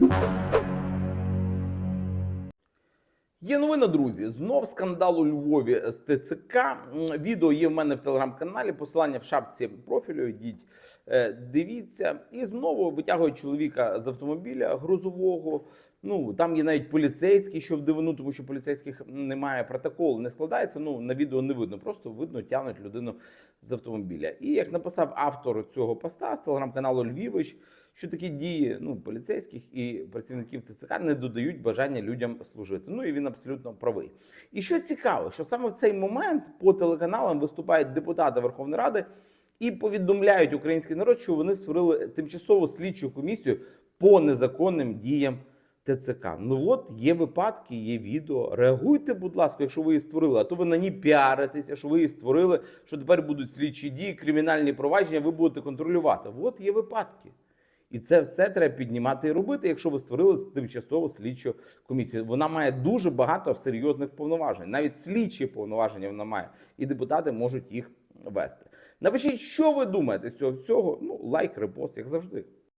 Música Є новина, друзі. Знов скандал у Львові з ТЦК. Відео є в мене в телеграм-каналі. Посилання в шапці профілю. Йдіть, е, дивіться. І знову витягують чоловіка з автомобіля грузового. Ну там є навіть поліцейський, що в дивину, тому що поліцейських немає протокол, не складається. Ну на відео не видно, просто видно, тягнуть людину з автомобіля. І як написав автор цього поста з телеграм-каналу Львівич, що такі дії ну, поліцейських і працівників ТЦК не додають бажання людям служити. Ну і він абсолютно правий. І що цікаво, що саме в цей момент по телеканалам виступають депутати Верховної Ради і повідомляють український народ, що вони створили тимчасову слідчу комісію по незаконним діям. ТЦК. Ну от є випадки, є відео. Реагуйте, будь ласка, якщо ви її створили, а то ви на ній піаритеся, що ви її створили, що тепер будуть слідчі дії, кримінальні провадження, ви будете контролювати. От є випадки. І це все треба піднімати і робити, якщо ви створили тимчасову слідчу комісію. Вона має дуже багато серйозних повноважень. Навіть слідчі повноваження вона має, і депутати можуть їх вести. Напишіть, що ви думаєте з цього всього. Ну, лайк, репост, як завжди.